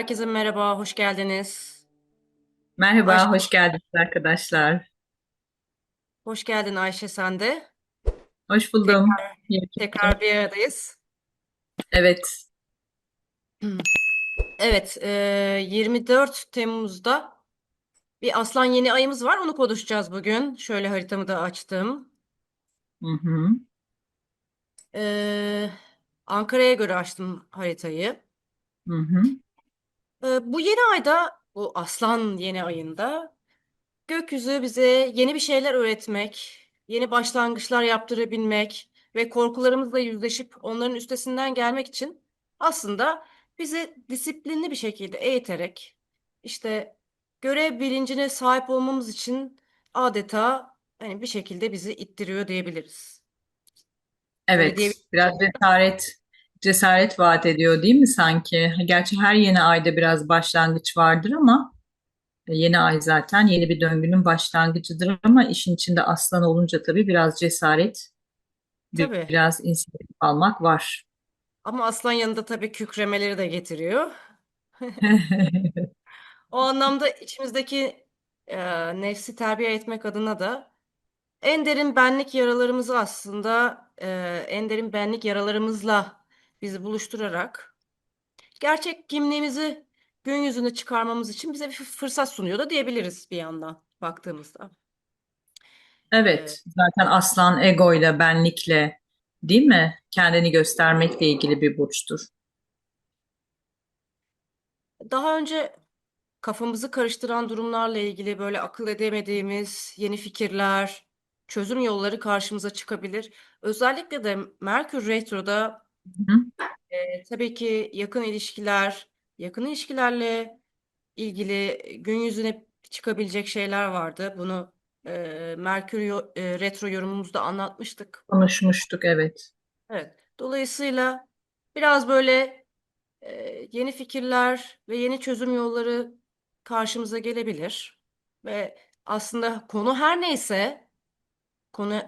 Herkese merhaba, hoş geldiniz. Ayşe, Merhaba, hoş geldiniz arkadaşlar. hoş geldin Ayşe sen de. Hoş buldum. Tekrar, tekrar bir aradayız. Evet, Evet, e, 24 Temmuz'da bir aslan yeni ayımız var. Onu konuşacağız bugün. Şöyle haritamı da açtım. hı hı, E, Ankara'ya göre açtım haritayı. hı hı. E, bu yeni ayda, bu aslan yeni ayında Gökyüzü bize yeni bir şeyler öğretmek, yeni başlangıçlar yaptırabilmek ve korkularımızla yüzleşip onların üstesinden gelmek için aslında bizi disiplinli bir şekilde eğiterek işte görev bilincine sahip olmamız için adeta hani bir şekilde bizi ittiriyor diyebiliriz. Öyle Evet, diyebiliriz. biraz cesaret cesaret vaat ediyor değil mi sanki? Gerçi her yeni ayda biraz başlangıç vardır ama yeni ay zaten yeni bir döngünün başlangıcıdır ama işin içinde aslan olunca tabii biraz cesaret, Tabii. biraz inisiyatif almak var. Ama aslan yanında tabii kükremeleri de getiriyor. O anlamda içimizdeki e, nefsi terbiye etmek adına da En derin benlik yaralarımızı aslında e, en derin benlik yaralarımızla bizi buluşturarak gerçek kimliğimizi gün yüzüne çıkarmamız için bize bir fırsat sunuyor da diyebiliriz bir yandan baktığımızda. Evet, zaten aslan egoyla, benlikle, değil mi? Kendini göstermekle ilgili bir burçtur. daha önce kafamızı karıştıran durumlarla ilgili böyle akıl edemediğimiz yeni fikirler, çözüm yolları karşımıza çıkabilir. Özellikle de Merkür Retro'da Hı hı. e, tabii ki yakın ilişkiler, yakın ilişkilerle ilgili gün yüzüne çıkabilecek şeyler vardı. Bunu e, Merkür yo- e, Retro yorumumuzda anlatmıştık. Konuşmuştuk, evet. Evet. Dolayısıyla biraz böyle e, yeni fikirler ve yeni çözüm yolları karşımıza gelebilir. Ve aslında konu her neyse, konu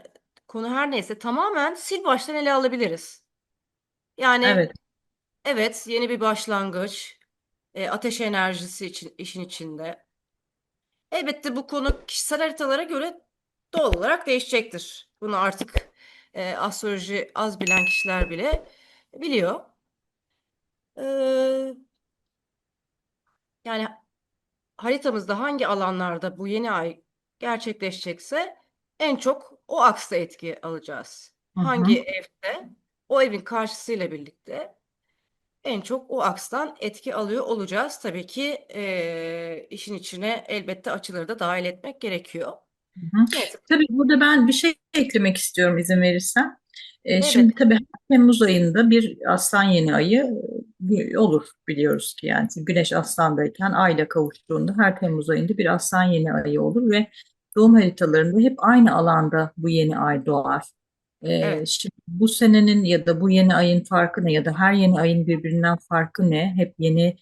konu her neyse tamamen sil baştan ele alabiliriz. Yani Evet. evet yeni bir başlangıç, e, ateş enerjisi için işin içinde. Elbette bu konu kişisel haritalara göre doğal olarak değişecektir. Bunu artık e, astroloji az bilen kişiler bile biliyor. Ee, yani haritamızda hangi alanlarda bu yeni ay gerçekleşecekse en çok o aksta etki alacağız. Hı Hangi hı. evde o evin karşısıyla birlikte en çok o akstan etki alıyor olacağız. Tabii ki e, işin içine elbette açıları da dahil etmek gerekiyor. Hı hı. Neyse. Tabii burada ben bir şey eklemek istiyorum izin verirsen. E, şimdi Evet, tabii her Temmuz ayında bir Aslan yeni ayı e, olur biliyoruz ki yani Güneş Aslan'dayken Ay'la kavuştuğunda her Temmuz ayında bir Aslan yeni ayı olur ve doğum haritalarında hep aynı alanda bu yeni ay doğar. Evet. şimdi bu senenin ya da bu yeni ayın farkı ne ya da her yeni ayın birbirinden farkı ne? Hep yeni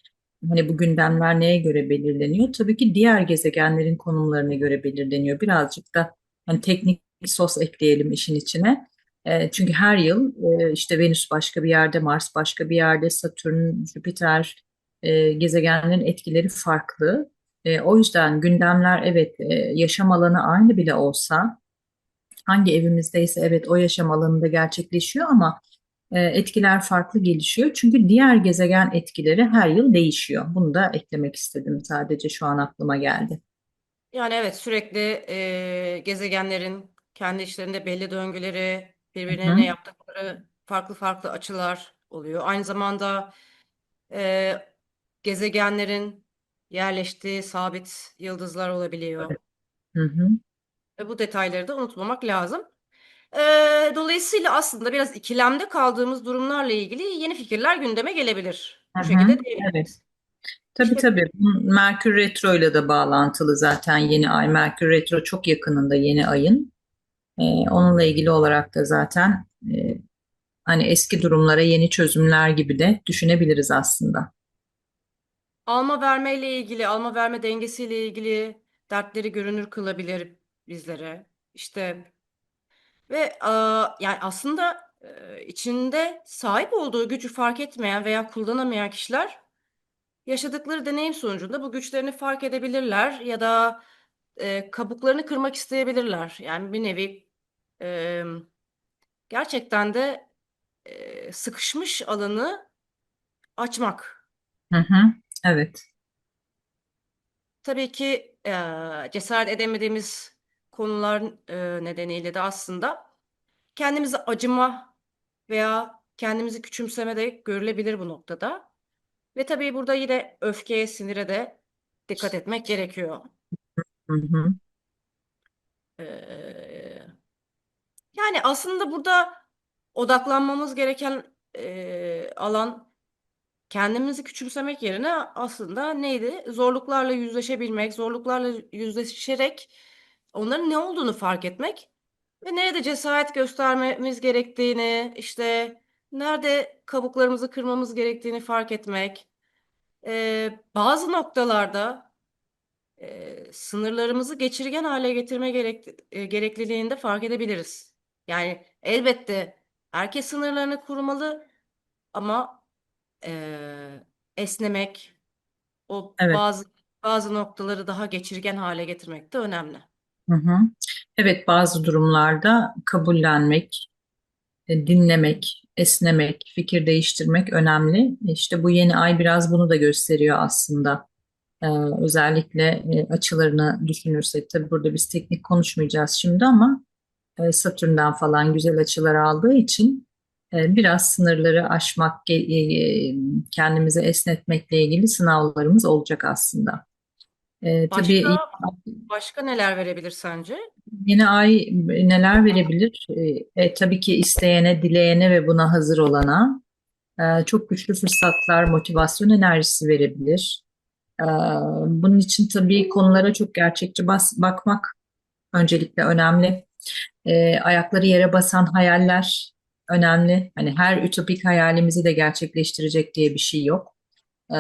Hani bu gündemler neye göre belirleniyor? Tabii ki diğer gezegenlerin konumlarına göre belirleniyor. Birazcık da hani teknik sos ekleyelim işin içine. E, çünkü her yıl e, işte Venüs başka bir yerde, Mars başka bir yerde, Satürn, Jüpiter e, gezegenlerin etkileri farklı. E, o yüzden gündemler evet e, yaşam alanı aynı bile olsa hangi evimizdeyse evet o yaşam alanında gerçekleşiyor ama e, etkiler farklı gelişiyor. Çünkü diğer gezegen etkileri her yıl değişiyor. Bunu da eklemek istedim sadece şu an aklıma geldi. Yani evet sürekli e, gezegenlerin kendi içlerinde belli döngüleri, birbirlerine yaptıkları farklı farklı açılar oluyor. Aynı zamanda e, gezegenlerin yerleştiği sabit yıldızlar olabiliyor. evet. Hı hı, bu detayları da unutmamak lazım. E, dolayısıyla aslında biraz ikilemde kaldığımız durumlarla ilgili yeni fikirler gündeme gelebilir. Bu hı, şekilde evet. diyebiliriz. Tabii İşte tabii. Merkür Retro ile de bağlantılı zaten yeni ay. Merkür Retro çok yakınında yeni ayın. E, onunla ilgili olarak da zaten e, hani eski durumlara yeni çözümler gibi de düşünebiliriz aslında. alma vermeyle ilgili, alma verme dengesiyle ilgili dertleri görünür kılabilir bizlere. İşte ve aa, yani aslında e, içinde sahip olduğu gücü fark etmeyen veya kullanamayan kişiler yaşadıkları deneyim sonucunda bu güçlerini fark edebilirler ya da e, kabuklarını kırmak isteyebilirler. Yani bir nevi e, gerçekten de e, sıkışmış alanı açmak. Hı hı. Evet. Tabii ki e, cesaret edemediğimiz konular e, nedeniyle de aslında kendimize acıma veya kendimizi küçümseme de görülebilir bu noktada. Ve tabii burada yine öfkeye, sinire de dikkat etmek gerekiyor. Hı hı. Ee, yani aslında burada odaklanmamız gereken e, alan kendimizi küçümsemek yerine aslında neydi? Zorluklarla yüzleşebilmek, zorluklarla yüzleşerek onların ne olduğunu fark etmek ve nerede cesaret göstermemiz gerektiğini, işte nerede kabuklarımızı kırmamız gerektiğini fark etmek. Ee, bazı noktalarda e, sınırlarımızı geçirgen hale getirme gerek, e, gerekliliğini de fark edebiliriz. Yani elbette herkes sınırlarını korumalı ama e, esnemek, o Evet. bazı bazı noktaları daha geçirgen hale getirmek de önemli. Hı hı. Evet, bazı durumlarda kabullenmek, e, dinlemek, esnemek, fikir değiştirmek önemli. İşte bu yeni ay biraz bunu da gösteriyor aslında. Ee, özellikle e, açılarını düşünürsek, tabii burada biz teknik konuşmayacağız şimdi ama e, Satürn'den falan güzel açılar aldığı için e, biraz sınırları aşmak, ge- e, kendimizi esnetmekle ilgili sınavlarımız olacak aslında. E, tabii Başka başka neler verebilir sence? Yeni ay neler verebilir? E, e, tabii ki isteyene, dileyene ve buna hazır olana e, çok güçlü fırsatlar, motivasyon enerjisi verebilir. E, bunun için tabii konulara çok gerçekçi bas, bakmak öncelikle önemli. E, ayakları yere basan hayaller önemli. Hani her ütopik hayalimizi de gerçekleştirecek diye bir şey yok. E,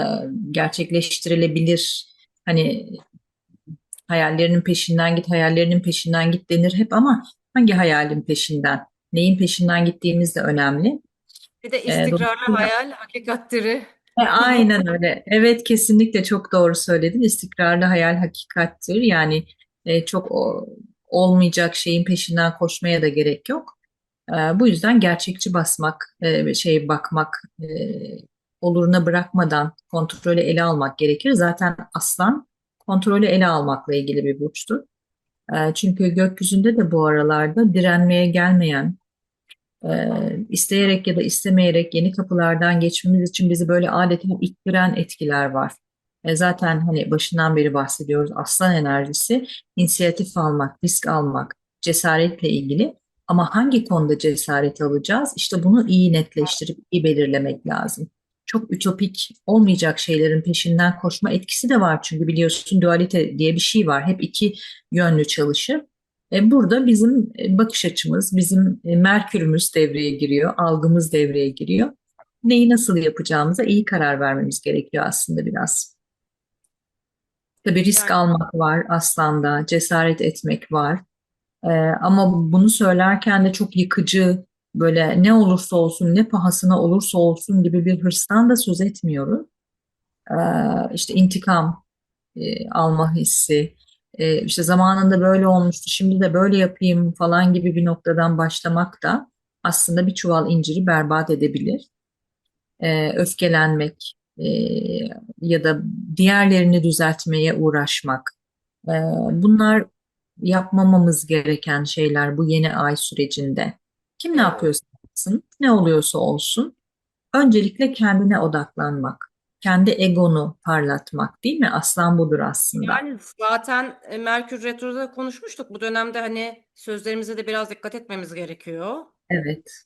gerçekleştirilebilir. Hani Hayallerinin peşinden git, hayallerinin peşinden git denir hep ama hangi hayalin peşinden, neyin peşinden gittiğimiz de önemli. Bir de E, istikrarlı dolayısıyla hayal hakikattir. E, aynen öyle. Evet kesinlikle çok doğru söyledin. İstikrarlı hayal hakikattir. Yani e, çok o- olmayacak şeyin peşinden koşmaya da gerek yok. E, bu yüzden gerçekçi basmak, e, şey bakmak, e, oluruna bırakmadan kontrolü ele almak gerekir. Zaten aslan kontrolü ele almakla ilgili bir burçtur. E, çünkü gökyüzünde de bu aralarda direnmeye gelmeyen, e, isteyerek ya da istemeyerek yeni kapılardan geçmemiz için bizi böyle adeta ittiren etkiler var. E, zaten hani başından beri bahsediyoruz aslan enerjisi, inisiyatif almak, risk almak, cesaretle ilgili. Ama hangi konuda cesaret alacağız? İşte bunu iyi netleştirip iyi belirlemek lazım. Çok ütopik olmayacak şeylerin peşinden koşma etkisi de var. Çünkü biliyorsun dualite diye bir şey var. Hep iki yönlü çalışır. E, Burada bizim e, bakış açımız, bizim e, Merkürümüz devreye giriyor, algımız devreye giriyor. Neyi nasıl yapacağımıza iyi karar vermemiz gerekiyor aslında biraz. Tabii risk almak var aslanda, cesaret etmek var. Ama bunu söylerken de çok yıkıcı, böyle ne olursa olsun, ne pahasına olursa olsun gibi bir hırstan da söz etmiyoruz. E, işte intikam e, alma hissi, e, işte zamanında böyle olmuştu, şimdi de böyle yapayım falan gibi bir noktadan başlamak da aslında bir çuval inciri berbat edebilir. E, öfkelenmek e, ya da diğerlerini düzeltmeye uğraşmak. E, bunlar yapmamamız gereken şeyler bu yeni ay sürecinde. Kim ne yapıyorsa yapsın, ne oluyorsa olsun. Öncelikle kendine odaklanmak, kendi egonu parlatmak değil mi? Aslan budur aslında. Yani zaten e, Merkür Retro'da konuşmuştuk. Bu dönemde hani sözlerimize de biraz dikkat etmemiz gerekiyor. Evet.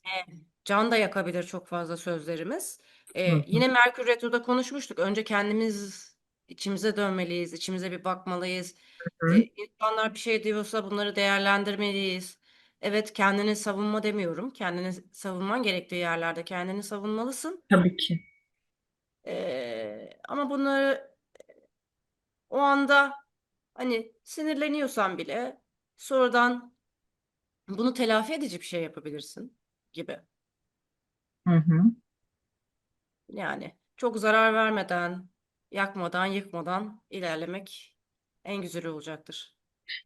Can da yakabilir çok fazla sözlerimiz. Ee, Hı hı, yine Merkür Retro'da konuşmuştuk. Önce kendimiz içimize dönmeliyiz, içimize bir bakmalıyız. Ee, hı. insanlar bir şey diyorsa bunları değerlendirmeliyiz. Evet, kendini savunma demiyorum. Kendini savunman gerektiği yerlerde kendini savunmalısın. Tabii ki. Ee, ama bunları o anda hani sinirleniyorsan bile sonradan bunu telafi edici bir şey yapabilirsin gibi. Hı hı. Yani çok zarar vermeden yakmadan, yıkmadan ilerlemek en güzeli olacaktır.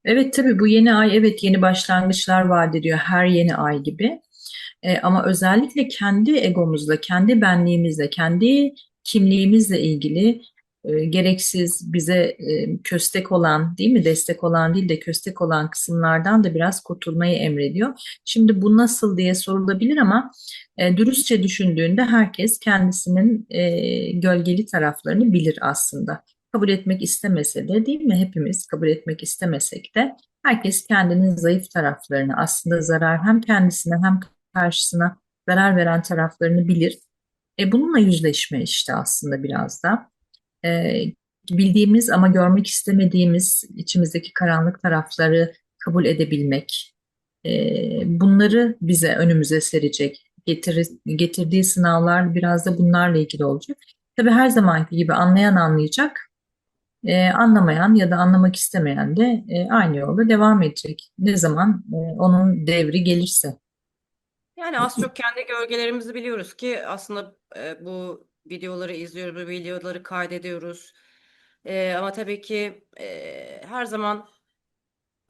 Evet tabii bu yeni ay evet yeni başlangıçlar vaat ediyor her yeni ay gibi. E, ama özellikle kendi egomuzla, kendi benliğimizle, kendi kimliğimizle ilgili e, gereksiz bize e, köstek olan, değil mi? Destek olan değil de köstek olan kısımlardan da biraz kurtulmayı emrediyor. Şimdi bu nasıl diye sorulabilir ama e, dürüstçe düşündüğünde herkes kendisinin e, gölgeli taraflarını bilir aslında. Kabul etmek istemese de değil mi? Hepimiz kabul etmek istemesek de herkes kendinin zayıf taraflarını aslında zarar hem kendisine hem karşısına zarar veren taraflarını bilir. E, bununla yüzleşme işte aslında biraz da. E, bildiğimiz ama görmek istemediğimiz içimizdeki karanlık tarafları kabul edebilmek. E, bunları bize önümüze serecek. Getir, getirdiği sınavlar biraz da bunlarla ilgili olacak. Tabii her zamanki gibi anlayan anlayacak, e, anlamayan ya da anlamak istemeyen de e, aynı yolda devam edecek. Ne zaman e, onun devri gelirse. Yani az çok kendi gölgelerimizi biliyoruz ki aslında e, bu videoları izliyoruz, bu videoları kaydediyoruz. E, ama tabii ki e, her zaman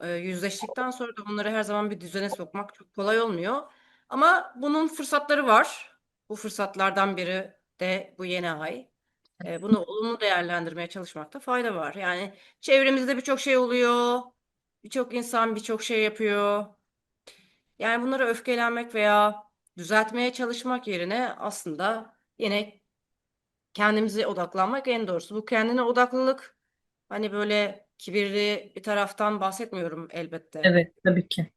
e, yüzleştikten sonra da bunları her zaman bir düzene sokmak çok kolay olmuyor. Ama bunun fırsatları var. Bu fırsatlardan biri de bu yeni ay. E, bunu olumlu değerlendirmeye çalışmakta fayda var. Yani çevremizde birçok şey oluyor. Birçok insan birçok şey yapıyor. Yani bunlara öfkelenmek veya düzeltmeye çalışmak yerine aslında yine kendimize odaklanmak en doğrusu. Bu kendine odaklılık hani böyle kibirli bir taraftan bahsetmiyorum elbette. Evet, tabii ki.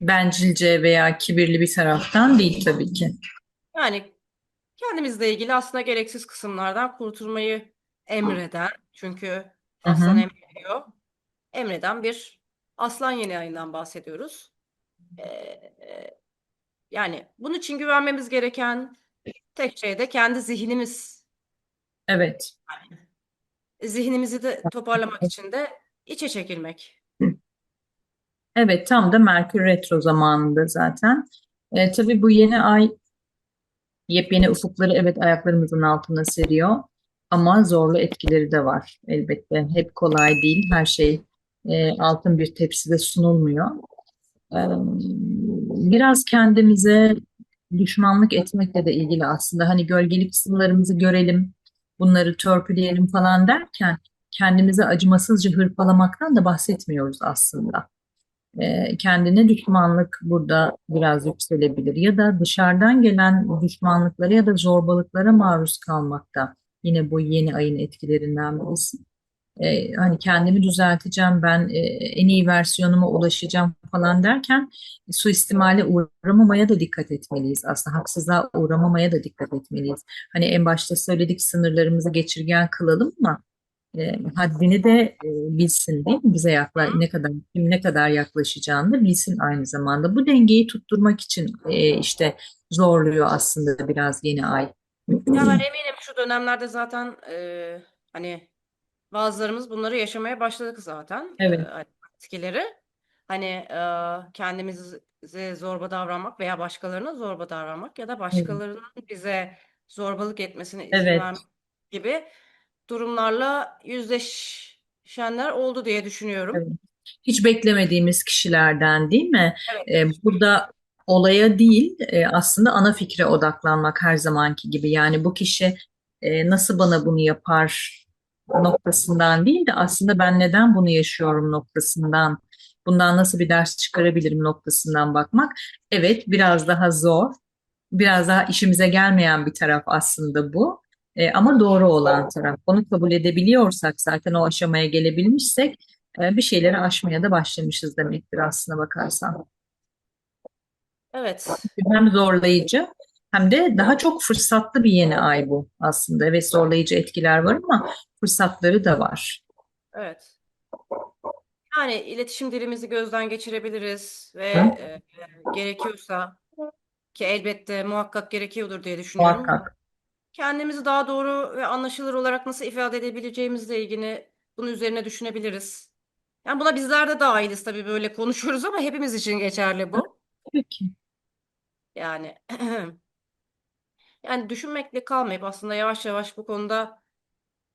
Bencilce veya kibirli bir taraftan değil tabii ki. Yani kendimizle ilgili aslında gereksiz kısımlardan kurtulmayı emreden çünkü Hı aslan emrediyor. Emreden bir aslan yeni ayından bahsediyoruz. Ee, yani bunun için güvenmemiz gereken tek şey de kendi zihnimiz. Evet. Zihnimizi de toparlamak için de içe çekilmek. Evet, tam da Merkür Retro zamanında zaten. E, tabii bu yeni ay yepyeni ufukları evet ayaklarımızın altına seriyor. Ama zorlu etkileri de var elbette. Hep kolay değil. Her şey e, altın bir tepside sunulmuyor. E, biraz kendimize düşmanlık etmekle de ilgili aslında. Hani gölgeli kısımlarımızı görelim, bunları törpüleyelim falan derken kendimize acımasızca hırpalamaktan da bahsetmiyoruz aslında. E, kendine düşmanlık burada biraz yükselebilir ya da dışarıdan gelen düşmanlıklara ya da zorbalıklara maruz kalmakta. Yine bu yeni ayın etkilerinden birisi. E, hani kendimi düzelteceğim, ben e, en iyi versiyonuma ulaşacağım falan derken suistimale uğramamaya da dikkat etmeliyiz. Aslında haksızlığa uğramamaya da dikkat etmeliyiz. Hani en başta söyledik sınırlarımızı geçirgen kılalım ama e, haddini de e, bilsin değil mi? Bize yakla ne kadar kim ne kadar yaklaşacağını da bilsin aynı zamanda. Bu dengeyi tutturmak için e, işte zorluyor aslında biraz yeni ay. Ya ben eminim şu dönemlerde zaten e, hani bazılarımız bunları yaşamaya başladık zaten. Evet. E, hani etkileri. Hani e, kendimize zorba davranmak veya başkalarına zorba davranmak ya da başkalarının bize zorbalık etmesine izin Evet. vermek gibi durumlarla yüzleşenler oldu diye düşünüyorum. Evet. Hiç beklemediğimiz kişilerden değil mi? Evet. E, burada olaya değil e, aslında ana fikre odaklanmak her zamanki gibi. Yani bu kişi e, nasıl bana bunu yapar noktasından değil de aslında ben neden bunu yaşıyorum noktasından, bundan nasıl bir ders çıkarabilirim noktasından bakmak. Evet biraz daha zor, biraz daha işimize gelmeyen bir taraf aslında bu. E, ama doğru olan taraf. Onu kabul edebiliyorsak zaten o aşamaya gelebilmişsek e, bir şeyleri aşmaya da başlamışız demektir aslına bakarsan. Evet. Hem zorlayıcı hem de daha çok fırsatlı bir yeni ay bu aslında. Evet zorlayıcı etkiler var ama fırsatları da var. Evet. Yani iletişim dilimizi gözden geçirebiliriz ve e, gerekiyorsa ki elbette muhakkak gerekiyordur diye düşünüyorum. Muhakkak. Kendimizi daha doğru ve anlaşılır olarak nasıl ifade edebileceğimizle ilgili bunun üzerine düşünebiliriz. Yani buna bizler de dahiliz tabii böyle konuşuyoruz ama hepimiz için geçerli bu. Tabii ki. Yani Yani düşünmekle kalmayıp aslında yavaş yavaş bu konuda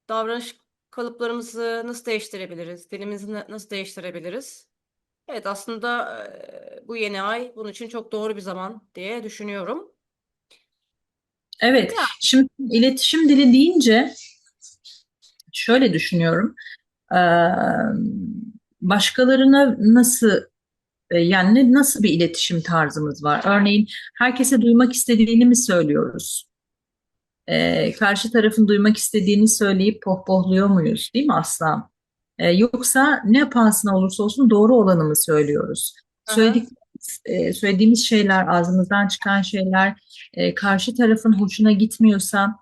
davranış kalıplarımızı nasıl değiştirebiliriz? Dilimizi na- nasıl değiştirebiliriz? Evet aslında bu yeni ay bunun için çok doğru bir zaman diye düşünüyorum. Evet, Ya şimdi iletişim dili deyince şöyle düşünüyorum. Ee, başkalarına nasıl e, yani nasıl bir iletişim tarzımız var? Örneğin herkese duymak istediğini mi söylüyoruz? Ee, karşı tarafın duymak istediğini söyleyip pohpohluyor muyuz, değil mi Aslan? Ee, yoksa ne pahasına olursa olsun doğru olanı mı söylüyoruz? Söyledik, e, söylediğimiz şeyler, ağzımızdan çıkan şeyler e, karşı tarafın hoşuna gitmiyorsa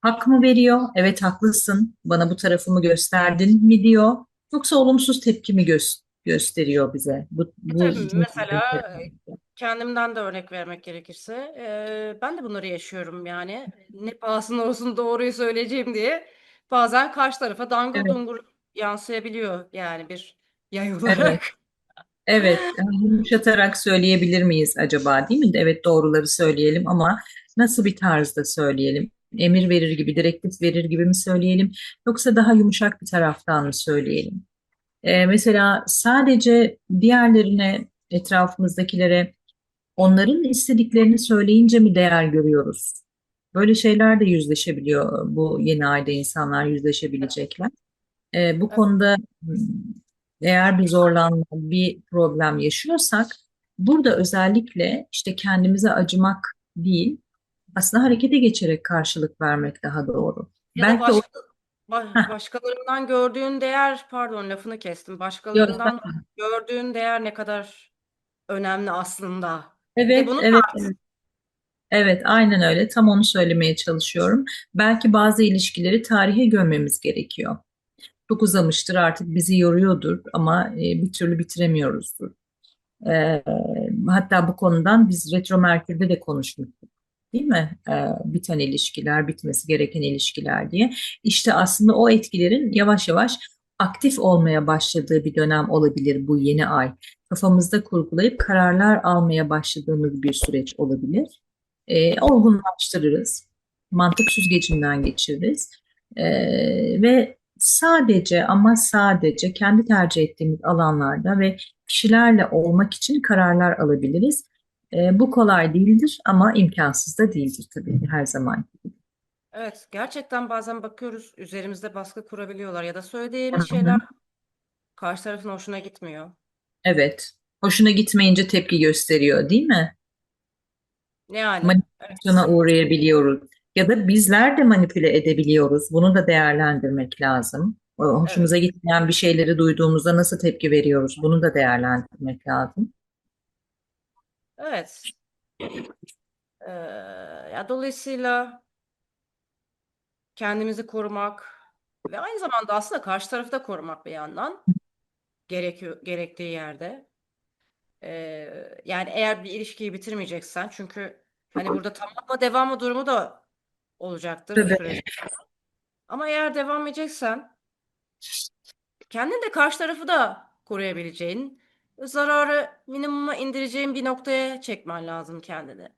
hak mı veriyor? Evet haklısın, bana bu tarafımı gösterdin mi diyor. Yoksa olumsuz tepki mi gö- gösteriyor bize? Bu, bu tabii mesela kendimden de örnek vermek gerekirse e, ben de bunları yaşıyorum yani ne pahasına olsun doğruyu söyleyeceğim diye bazen karşı tarafa dangur Evet, dungur yansıyabiliyor yani bir yay olarak. Evet, yani yumuşatarak söyleyebilir miyiz acaba, değil mi? Evet, doğruları söyleyelim ama nasıl bir tarzda söyleyelim? Emir verir gibi, direktif verir gibi mi söyleyelim? Yoksa daha yumuşak bir taraftan mı söyleyelim? Ee, mesela sadece diğerlerine, etrafımızdakilere onların istediklerini söyleyince mi değer görüyoruz? Böyle şeyler de yüzleşebiliyor bu yeni ayda insanlar yüzleşebilecekler. Ee, bu Evet, konuda eğer bir zorlanma, bir problem yaşıyorsak burada özellikle işte kendimize acımak değil, aslında harekete geçerek karşılık vermek daha doğru. Ya Belki başka ba- Heh, başkalarından gördüğün değer pardon lafını kestim. yok, Başkalarından gördüğün değer ne kadar önemli aslında. Evet, bunu evet, tart. evet, evet, aynen öyle. Tam onu söylemeye çalışıyorum. Belki bazı ilişkileri tarihe gömmemiz gerekiyor. Çok uzamıştır, artık bizi yoruyordur ama e, bir türlü bitiremiyoruzdur. Ee, hatta bu konudan biz Retro Merkür'de de konuşmuştuk. Değil mi? Ee, biten ilişkiler, bitmesi gereken ilişkiler diye. İşte aslında o etkilerin yavaş yavaş aktif olmaya başladığı bir dönem olabilir bu yeni ay. Kafamızda kurgulayıp kararlar almaya başladığımız bir süreç olabilir. Olgunlaştırırız. Mantık süzgecinden geçiririz. Ee, ve sadece ama sadece kendi tercih ettiğimiz alanlarda ve kişilerle olmak için kararlar alabiliriz. E, bu kolay değildir ama imkansız da değildir tabii her zaman. Evet, gerçekten bazen bakıyoruz üzerimizde baskı kurabiliyorlar ya da söylediğimiz şeyler karşı tarafın hoşuna gitmiyor. Evet. Hoşuna gitmeyince tepki gösteriyor, değil mi? Yani Manipülasyona uğrayabiliyoruz. Ya da bizler de manipüle edebiliyoruz. Bunu da değerlendirmek lazım. O evet, Hoşumuza gitmeyen bir şeyleri duyduğumuzda nasıl tepki veriyoruz? Bunu da değerlendirmek lazım. evet. Ee, ya dolayısıyla kendimizi korumak ve aynı zamanda aslında karşı tarafı da korumak bir yandan gerekiyor gerektiği yerde. Ee, yani eğer bir ilişkiyi bitirmeyeceksen çünkü hani burada tamamla devamı durumu da olacaktır bu süreç. Ama eğer devam edeceksen kendin de karşı tarafı da koruyabileceğin, zararı minimuma indireceğin bir noktaya çekmen lazım kendini. Ne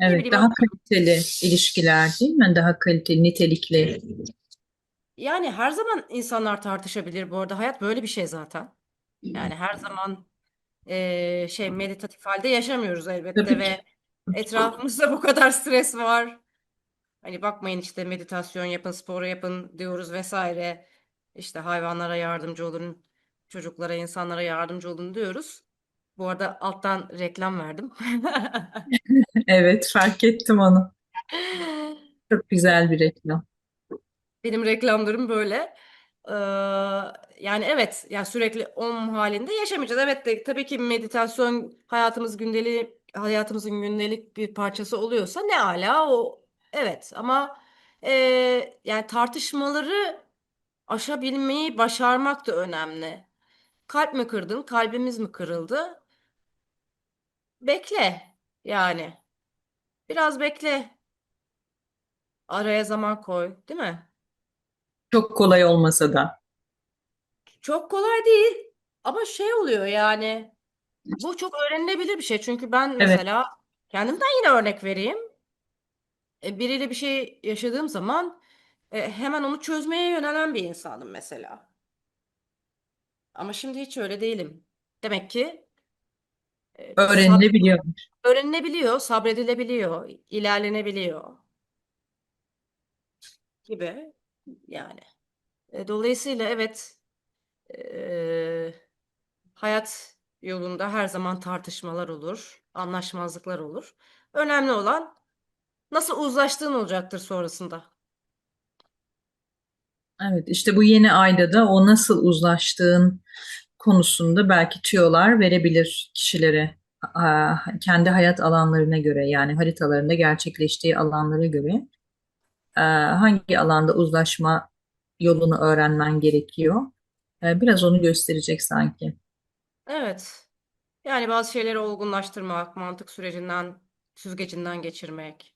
Evet, bileyim daha kaliteli ilişkiler değil mi? Daha kaliteli, nitelikli. Yani her zaman insanlar tartışabilir bu arada. Hayat böyle bir şey zaten. Yani her zaman eee, şey meditatif halde yaşamıyoruz elbette Tabii ki. ve etrafımızda bu kadar stres var. Hani bakmayın işte meditasyon yapın, spor yapın diyoruz vesaire. İşte hayvanlara yardımcı olun, çocuklara, insanlara yardımcı olun diyoruz. Bu arada alttan reklam verdim. Evet, fark ettim onu. Çok güzel bir reklam. Benim reklamlarım böyle. Ee, yani evet, yani sürekli om halinde yaşamayacağız. Evet de tabii ki meditasyon hayatımız gündelik hayatımızın gündelik bir parçası oluyorsa ne ala o evet ama e, yani tartışmaları aşabilmeyi başarmak da önemli. Kalp mi kırdın, kalbimiz mi kırıldı? Bekle yani. Biraz bekle. Araya zaman koy, değil mi? Çok kolay olmasa da. Çok kolay değil ama şey oluyor yani. Bu çok öğrenilebilir bir şey. Çünkü ben Evet, mesela kendimden yine örnek vereyim. E, biriyle bir şey yaşadığım zaman e, hemen onu çözmeye yönelen bir insanım mesela. Ama şimdi hiç öyle değilim. Demek ki e, sab- Öğrenilebiliyor. öğrenilebiliyor, sabredilebiliyor, ilerlenebiliyor gibi yani. E, dolayısıyla evet e, hayat yolunda her zaman tartışmalar olur, anlaşmazlıklar olur. Önemli olan nasıl uzlaştığın olacaktır sonrasında. Evet, işte bu yeni ayda da o nasıl uzlaştığın konusunda belki tüyolar verebilir kişilere. Kendi hayat alanlarına göre yani haritalarında gerçekleştiği alanlara göre hangi alanda uzlaşma yolunu öğrenmen gerekiyor. E, Biraz onu gösterecek sanki. Evet. Yani bazı şeyleri olgunlaştırmak, mantık sürecinden, süzgecinden geçirmek.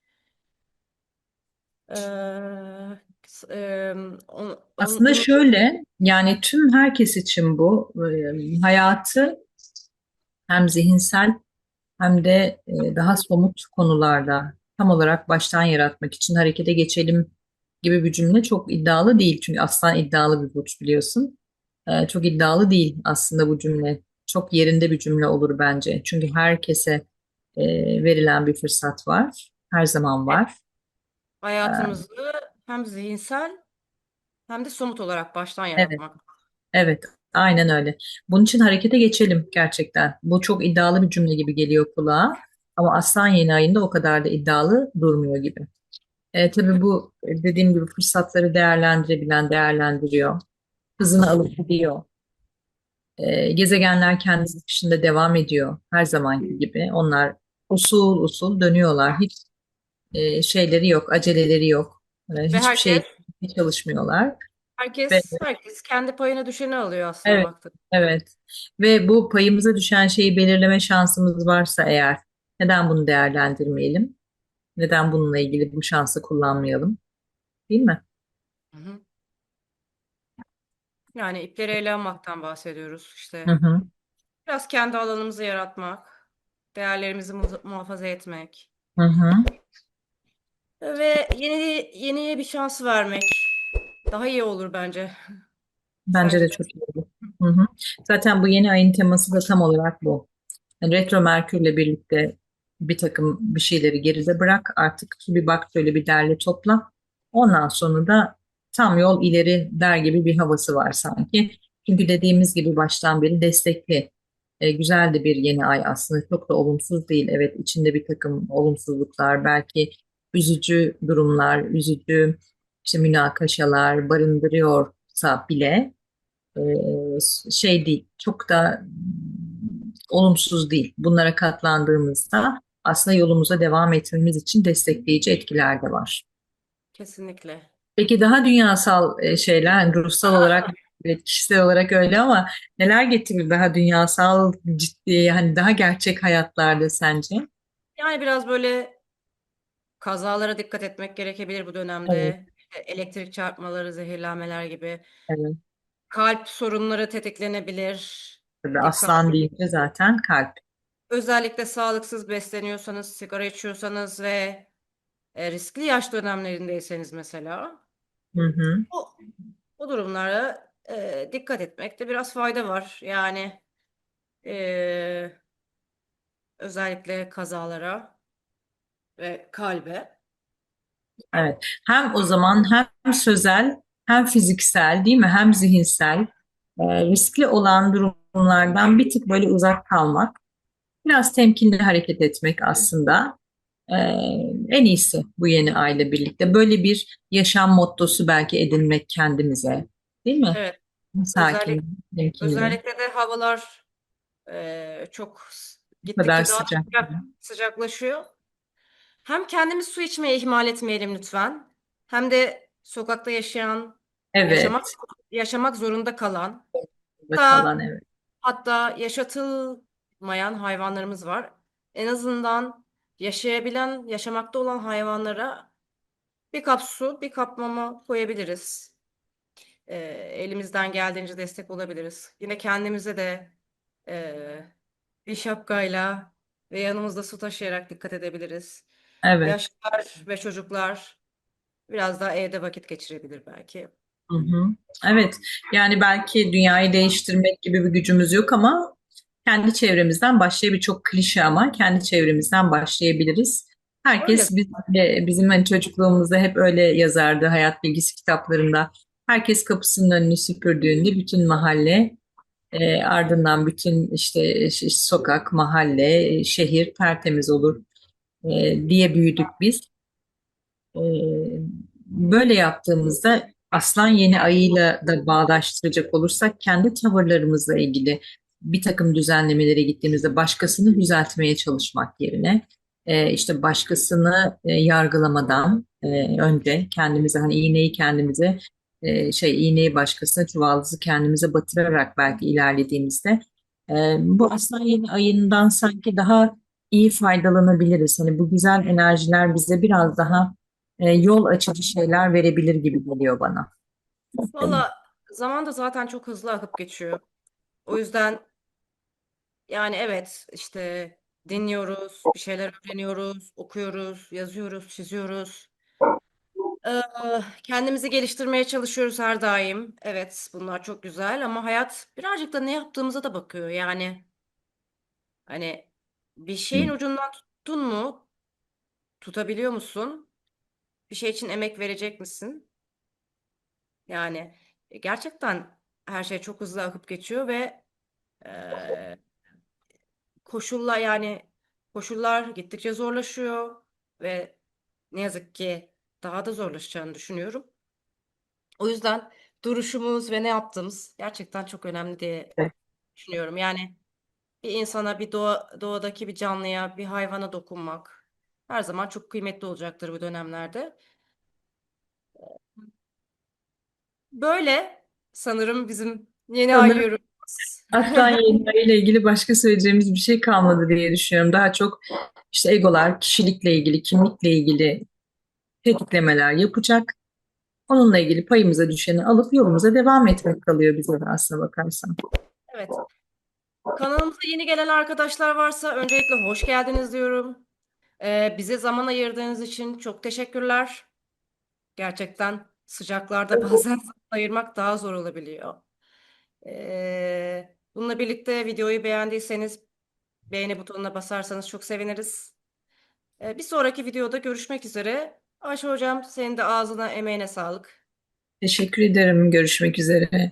Aslında şöyle yani tüm herkes için bu hayatı hem zihinsel hem de daha somut konularda tam olarak baştan yaratmak için harekete geçelim gibi bir cümle çok iddialı değil. Çünkü aslan iddialı bir burç biliyorsun. Çok iddialı değil aslında bu cümle. Çok yerinde bir cümle olur bence. Çünkü herkese verilen bir fırsat var. Her zaman var. Hayatımızı hem zihinsel hem de somut olarak baştan Evet. yaratmak. Evet, aynen öyle. Bunun için harekete geçelim gerçekten. Bu çok iddialı bir cümle gibi geliyor kulağa. Ama Aslan yeni ayında o kadar da iddialı durmuyor gibi. E, tabii bu e, dediğim gibi fırsatları değerlendirebilen değerlendiriyor. Hızını alıp gidiyor. E, gezegenler kendi akışında devam ediyor her zamanki gibi. Onlar usul usul dönüyorlar. Hiç e, şeyleri yok, aceleleri yok. E, hiçbir şey herkes çalışmıyorlar. Ve herkes herkes kendi payına düşeni alıyor aslına evet, baktığında. Evet. Ve bu payımıza düşen şeyi belirleme şansımız varsa eğer neden bunu değerlendirmeyelim? Neden bununla ilgili bu şansı kullanmayalım? Değil mi? Hı hı. Yani ipleri ele almaktan bahsediyoruz Hı işte. hı. Biraz kendi alanımızı yaratmak, değerlerimizi mu- muhafaza etmek Hı hı. Ve yeni yeniye bir şans vermek daha iyi olur bence. Bence de çok iyi olur. Hı hı. Zaten bu yeni ayın teması da tam olarak bu. Yani retro Merkür'le birlikte bir takım bir şeyleri geride bırak. Artık bir bak şöyle bir derle topla. Ondan sonra da tam yol ileri der gibi bir havası var sanki. Çünkü dediğimiz gibi baştan beri destekli. E, güzel de bir yeni ay aslında. Çok da olumsuz değil. Evet içinde bir takım olumsuzluklar, belki üzücü durumlar, üzücü işte münakaşalar barındırıyorsa bile e, şey değil, çok da olumsuz değil. Bunlara katlandığımızda aslında yolumuza devam etmemiz için destekleyici etkiler de var. Kesinlikle. Peki daha dünyasal e, şeyler, hani ruhsal olarak, evet, kişisel olarak öyle ama neler getirir daha dünyasal, ciddi, hani daha gerçek hayatlarda sence? Yani biraz böyle kazalara dikkat etmek gerekebilir bu Evet, dönemde. İşte elektrik çarpmaları, zehirlenmeler gibi. evet. Kalp sorunları tetiklenebilir. Tabii Dikkat. aslan deyince zaten kalp. Özellikle sağlıksız besleniyorsanız, sigara içiyorsanız ve e, riskli yaş dönemlerindeyseniz mesela Hı hı. bu, bu durumlara e, dikkat etmekte biraz fayda var. Yani e, özellikle kazalara ve kalbe. Evet. Hem o zaman hem sözel hem fiziksel değil mi? Hem zihinsel e, riskli olan durumlardan bir tık böyle uzak kalmak, biraz temkinli hareket etmek aslında e, en iyisi bu yeni aile birlikte. Böyle bir yaşam mottosu belki edinmek kendimize, değil mi? Evet. Sakin, Özellikle, temkinli, özellikle de havalar e, çok gittikçe daha sıcak. sıcak, sıcaklaşıyor. Hem kendimiz su içmeyi ihmal etmeyelim lütfen. Hem de sokakta yaşayan, yaşamak Evet, yaşamak zorunda kalan, hatta evet. hatta yaşatılmayan hayvanlarımız var. En azından yaşayabilen, yaşamakta olan hayvanlara bir kap su, bir kap mama koyabiliriz. Ee, elimizden geldiğince destek olabiliriz. Yine kendimize de e, bir şapkayla ve yanımızda su taşıyarak dikkat edebiliriz. Evet. Yaşlılar ve çocuklar biraz daha evde vakit geçirebilir belki. Hı hı. Evet, yani belki dünyayı değiştirmek gibi bir gücümüz yok ama kendi çevremizden başlayabilir. Çok klişe ama kendi çevremizden başlayabiliriz. Öyle. Herkes biz, e, bizim hani çocukluğumuzda hep öyle yazardı hayat bilgisi kitaplarında. Herkes kapısının önünü süpürdüğünde bütün mahalle e, ardından bütün işte ş- sokak, mahalle, e, şehir tertemiz olur e, diye büyüdük biz. Ee, böyle yaptığımızda aslan yeni ayıyla da bağdaştıracak olursak kendi tavırlarımızla ilgili bir takım düzenlemelere gittiğimizde başkasını düzeltmeye çalışmak yerine e, işte başkasını e, yargılamadan e, önce kendimize hani iğneyi kendimize e, şey iğneyi başkasına çuvaldızı kendimize batırarak belki ilerlediğimizde e, bu aslan yeni ayından sanki daha iyi faydalanabiliriz. Hani bu güzel enerjiler bize biraz daha e, yol açıcı şeyler verebilir gibi geliyor bana. Valla zaman da zaten çok hızlı akıp geçiyor. O yüzden yani evet işte dinliyoruz, bir şeyler öğreniyoruz, okuyoruz, yazıyoruz, çiziyoruz. Ee, kendimizi geliştirmeye çalışıyoruz her daim. Evet, bunlar çok güzel ama hayat birazcık da ne yaptığımıza da bakıyor. Yani hani bir şeyin ucundan tuttun mu, tutabiliyor musun? Bir şey için emek verecek misin? Yani e, gerçekten her şey çok hızlı akıp geçiyor ve e, koşullar yani koşullar gittikçe zorlaşıyor ve ne yazık ki daha da zorlaşacağını düşünüyorum. O yüzden duruşumuz ve ne yaptığımız gerçekten çok önemli diye düşünüyorum. Yani bir insana, bir doğa, doğadaki bir canlıya, bir hayvana dokunmak her zaman çok kıymetli olacaktır bu dönemlerde. Böyle sanırım bizim yeni ay Sanırım yorumumuz. ayı ile ilgili başka söyleyeceğimiz bir şey kalmadı diye düşünüyorum. Daha çok işte egolar, kişilikle ilgili, kimlikle ilgili tetiklemeler yapacak. Onunla ilgili payımıza düşeni alıp yolumuza devam etmek kalıyor bize de aslına bakarsan. Evet. Kanalımıza yeni gelen arkadaşlar varsa öncelikle hoş geldiniz diyorum. Ee, bize zaman ayırdığınız için çok teşekkürler. Gerçekten sıcaklarda bazen zaman ayırmak daha zor olabiliyor. Ee, bununla birlikte videoyu beğendiyseniz beğeni butonuna basarsanız çok seviniriz. Ee, bir sonraki videoda görüşmek üzere. Ayşe hocam senin de ağzına emeğine sağlık. Teşekkür ederim. Görüşmek üzere.